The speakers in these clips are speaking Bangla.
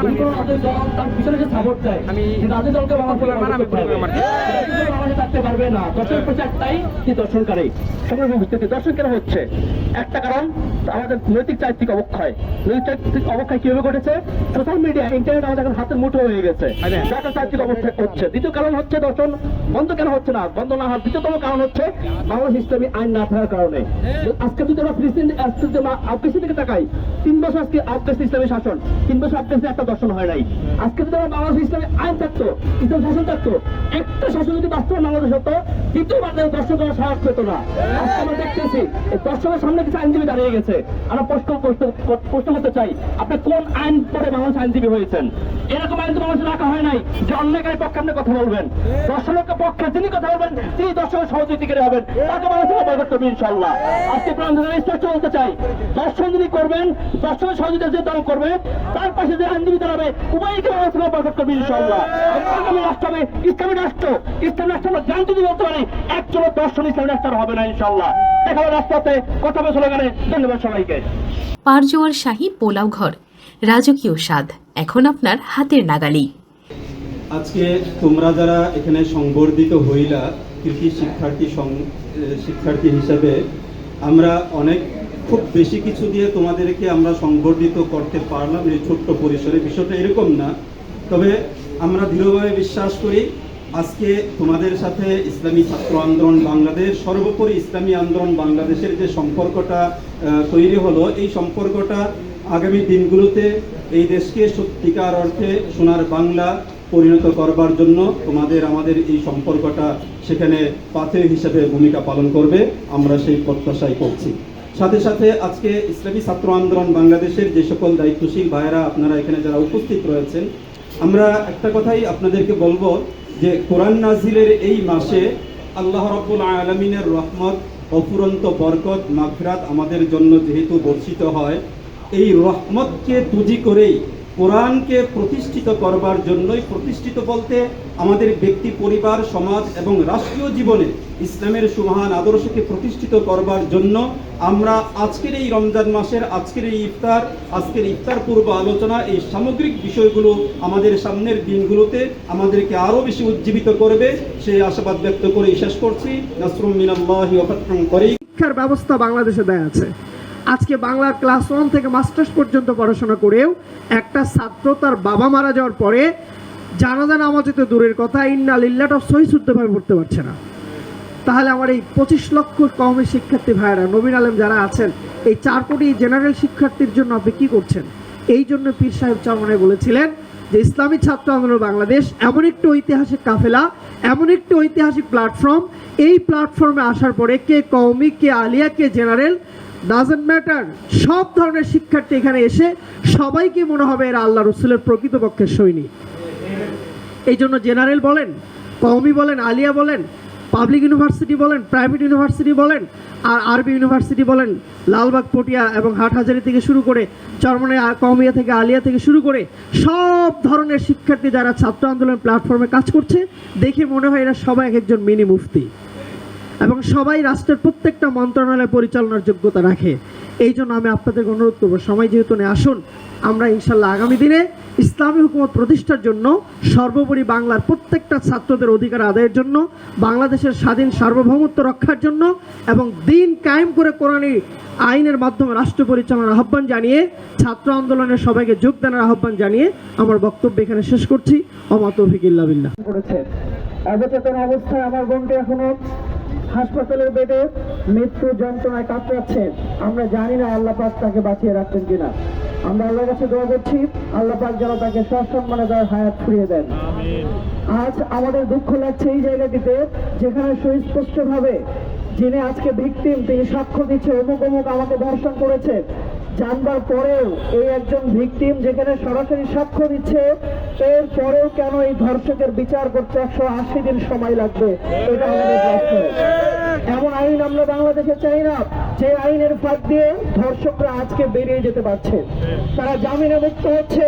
আমি- মান। মান। দর্শনকারী হচ্ছে একটা কারণ আমাদের নৈতিক চারিত্রিক অবক্ষয় নৈতিক চারিত্রিক অবক্ষয় কীভাবে ঘটেছে সোশ্যাল মিডিয়া ইন্টারনেট আমাদের এখন হাতের মুঠো হয়ে গেছে চারিত্রিক অবক্ষয় হচ্ছে দ্বিতীয় কারণ হচ্ছে দর্শন বন্ধ কেন হচ্ছে না বন্ধ না হওয়ার দ্বিতীয়তম কারণ হচ্ছে বাংলাদেশ ইসলামী আইন না থাকার কারণে আজকে যদি আমরা ফিলিস্তিন আজকে আমরা দিকে তাকাই তিন বছর আজকে আফগানিস্তান ইসলামী শাসন তিন সব আফগানিস্তান একটা দর্শন হয় নাই। আজকে যদি আমার বাংলাদেশ ইসলামের আইন থাকতো, ইসলাম শাসন থাকতো, একটা শাসন যদি বাস্তব বাংলাদেশ হতো, দ্বিতীয়বার তাদের দর্শন করার সাহস পেত না। আজকে আমরা দেখতেছি দর্শনের সামনে কিছু আইনজীবী দাঁড়িয়ে গেছে। আমরা প্রশ্ন প্রশ্ন- প্রশ্ন করতে চাই, আপনি কোন আইন পরে বাংলাদেশ আইনজীবী হয়েছেন? এরকম আইন তো বাংলাদেশে রাখা হয় নাই যে অন্যায়কারী পক্ষে আপনি কথা বলবেন। দর্শকের পক্ষে যিনি কথা বলবেন, তিনি দর্শকের সহযোগিতা হবেন। তাকে বাংলাদেশে অবগত করবেন ইনশাল্লাহ আজকে স্পষ্ট বলতে চাই। দর্শন যিনি করবেন, দর্শকের সহযোগিতা যে দল করবে, তার পাশে যে আইনজীবী দাঁড়াবে, উভয়কে বাংলাদেশে অবগত করবেন ইনশাল্লাহ আগামী রাষ্ট্র হবে ইসলামী রাষ্ট্র। ইসলামী রাষ্ট্র আমরা জান যদি বলতে পারি একজন দর্শন ইসলামী রাষ্ট্র হবে না ইনশাল্লাহ দেখা রাস্তাতে, কথা বলে গেলে ধন্যবাদ সবাইকে। পারজোয়ার শাহী পোলাও ঘর। রাজকীয় স্বাদ, এখন আপনার হাতের নাগালি আজকে তোমরা যারা এখানে সংবর্ধিত হইলা কৃষি শিক্ষার্থী শিক্ষার্থী হিসাবে, আমরা অনেক, খুব বেশি কিছু দিয়ে তোমাদেরকে আমরা সংবর্ধিত করতে পারলাম এই ছোট্ট পরিসরে। বিষয়টা এরকম না। তবে আমরা দৃঢ়ভাবে বিশ্বাস করি, আজকে তোমাদের সাথে ইসলামী ছাত্র আন্দোলন বাংলাদেশ, সর্বোপরি ইসলামী আন্দোলন বাংলাদেশের যে সম্পর্কটা তৈরি হলো, এই সম্পর্কটা আগামী দিনগুলোতে এই দেশকে সত্যিকার অর্থে সোনার বাংলা পরিণত করবার জন্য তোমাদের, আমাদের এই সম্পর্কটা সেখানে পাথেয় হিসেবে ভূমিকা পালন করবে, আমরা সেই প্রত্যাশাই করছি। সাথে সাথে আজকে ইসলামী ছাত্র আন্দোলন বাংলাদেশের যে সকল দায়িত্বশীল ভাইয়েরা আপনারা এখানে যারা উপস্থিত রয়েছেন, আমরা একটা কথাই আপনাদেরকে বলব যে কোরআন নাজিলের এই মাসে আল্লাহ রব্বুল আলমিনের রহমত, অফুরন্ত বরকত, মাগফিরাত আমাদের জন্য যেহেতু বর্ষিত হয় এই রহমতকে পুঁজি করেই কোরআনকে প্রতিষ্ঠিত করবার জন্যই প্রতিষ্ঠিত বলতে আমাদের ব্যক্তি, পরিবার, সমাজ এবং রাষ্ট্রীয় জীবনে ইসলামের সুমহান আদর্শকে প্রতিষ্ঠিত করবার জন্য আমরা আজকের এই রমজান মাসের, আজকের এই ইফতার, আজকের ইফতার পূর্ব আলোচনা এই সামগ্রিক বিষয়গুলো আমাদের সামনের দিনগুলোতে আমাদেরকে আরও বেশি উজ্জীবিত করবে। সেই আশাবাদ ব্যক্ত করে শেষ করছি। নাসরুম মিনাল্লাহি ওয়া শিক্ষার ব্যবস্থা বাংলাদেশে দেয়া আছে। আজকে বাংলার ক্লাস ওয়ান থেকে মাস্টার্স পর্যন্ত পড়াশোনা করেও একটা ছাত্র তার বাবা মারা যাওয়ার পরে জানাজা নামাজে তো দূরের কথা, ইন্না লিল্লাটা সহি শুদ্ধভাবে পড়তে পারছে না। তাহলে আমার এই পঁচিশ লক্ষ কমের শিক্ষার্থী ভাইয়েরা, নবীন আলেম যারা আছেন, এই চার কোটি জেনারেল শিক্ষার্থীর জন্য আপনি কি করছেন? এই জন্য পীর সাহেব চরমনে বলেছিলেন যে, ইসলামী ছাত্র আন্দোলন বাংলাদেশ এমন একটি ঐতিহাসিক কাফেলা, এমন একটি ঐতিহাসিক প্ল্যাটফর্ম এই প্ল্যাটফর্মে আসার পরে কে কৌমি কে আলিয়া, কে জেনারেল ডাজেন্ট ম্যাটার সব ধরনের শিক্ষার্থী এখানে এসে সবাইকে মনে হবে এরা আল্লাহ রসুলের প্রকৃতপক্ষের সৈনিক। এই জন্য জেনারেল বলেন, কওমি বলেন, আলিয়া বলেন, পাবলিক ইউনিভার্সিটি বলেন, প্রাইভেট ইউনিভার্সিটি বলেন, আর আরবি ইউনিভার্সিটি বলেন, লালবাগ, পটিয়া এবং হাটহাজারি থেকে শুরু করে চরমনে কমিয়া থেকে আলিয়া থেকে শুরু করে সব ধরনের শিক্ষার্থী যারা ছাত্র আন্দোলন প্ল্যাটফর্মে কাজ করছে, দেখে মনে হয় এরা সবাই এক একজন মিনি মুফতি। এবং সবাই রাষ্ট্রের প্রত্যেকটা মন্ত্রণালয় পরিচালনার যোগ্যতা রাখে। এই জন্য আমি আপনাদের অনুরোধ করব সময় যেহেতু নেই আসুন, আমরা ইনশাল্লাহ আগামী দিনে ইসলামী হুকুমত প্রতিষ্ঠার জন্য সর্বোপরি বাংলার প্রত্যেকটা ছাত্রদের অধিকার আদায়ের জন্য, বাংলাদেশের স্বাধীন সার্বভৌমত্ব রক্ষার জন্য এবং দিন কায়েম করে কোরআনী আইনের মাধ্যমে রাষ্ট্র পরিচালনার আহ্বান জানিয়ে, ছাত্র আন্দোলনের সবাইকে যোগদানের আহ্বান জানিয়ে আমার বক্তব্য এখানে শেষ করছি। অমাত ফিকিল্লা বিল্লাহ। করেছে। অবচেতন অবস্থায় আমার বোনটি এখনও হাসপাতালের বেডে মৃত্যু যন্ত্রণায় কাতরাচ্ছেন। আমরা জানি না আল্লাহ পাক তাকে বাঁচিয়ে রাখছেন কিনা। আমরা আল্লাহর কাছে দোয়া করছি আল্লাহ পাক যেন তাকে সসম্মানে তার হায়াত ফিরিয়ে দেন। আজ আমাদের দুঃখ লাগছে এই জায়গাটিতে যেখানে সুস্পষ্ট ভাবে যিনি আজকে ভিক্তিম তিনি সাক্ষ্য দিচ্ছে অমুক অমুক আমাকে ধর্ষণ করেছে। জানবার পরেও এই একজন ভিকটিম যেখানে সরাসরি সাক্ষ্য দিচ্ছে, এর পরেও কেন এই ধর্ষকের বিচার করতে একশো আশি দিন সময় লাগবে? এটা আমাদের এমন আইন আমরা বাংলাদেশে চাই না, যে আইনের ফাঁক দিয়ে ধর্ষকরা আজকে বেরিয়ে যেতে পারছে। তারা জামিনে মুক্ত হচ্ছে।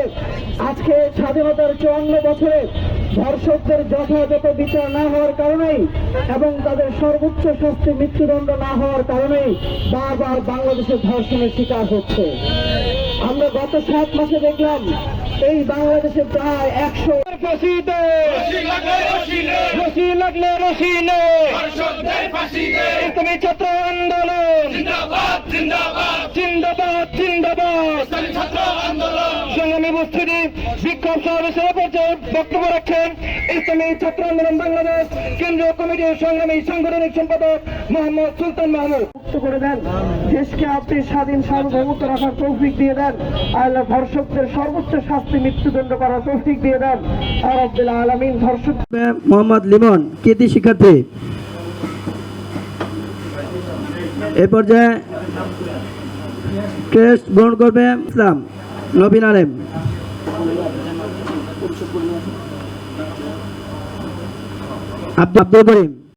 আজকে স্বাধীনতার চুয়ান্ন বছরে ধর্ষকদের যথাযথ বিচার না হওয়ার কারণেই এবং তাদের সর্বোচ্চ শাস্তি মৃত্যুদণ্ড না হওয়ার কারণেই বারবার বাংলাদেশের ধর্ষণের শিকার হচ্ছে। আমরা গত সাত মাসে দেখলাম এই বাংলাদেশে প্রায় একশো তুমি ছাত্র আন্দোলন। সংগ্রামী বিক্ষোভ সমাবেশের বক্তব্য রাখছেন, ইসলামী ছাত্র আন্দোলন বাংলাদেশ কেন্দ্রীয় কমিটির সংগ্রামী সাংগঠনিক সম্পাদক মোহাম্মদ সুলতান মাহমুদ। মুক্ত করে দেন। দেশকে আপনি স্বাধীন, সার্বভৌমত্ব রাখার তৌফিক দিয়ে দেন। আল্লাহ ধর্ষকদের সর্বোচ্চ শাস্তি, মৃত্যুদণ্ড করার তৌফিক দিয়ে দেন। আর আলমিন ধর্ষক মোহাম্মদ লিমন কৃতি শিক্ষার্থী? এ পর্যায়ে টেস্ট গ্রহণ করবে ইসলাম, নবীন আলেম। আব্দুল করিম।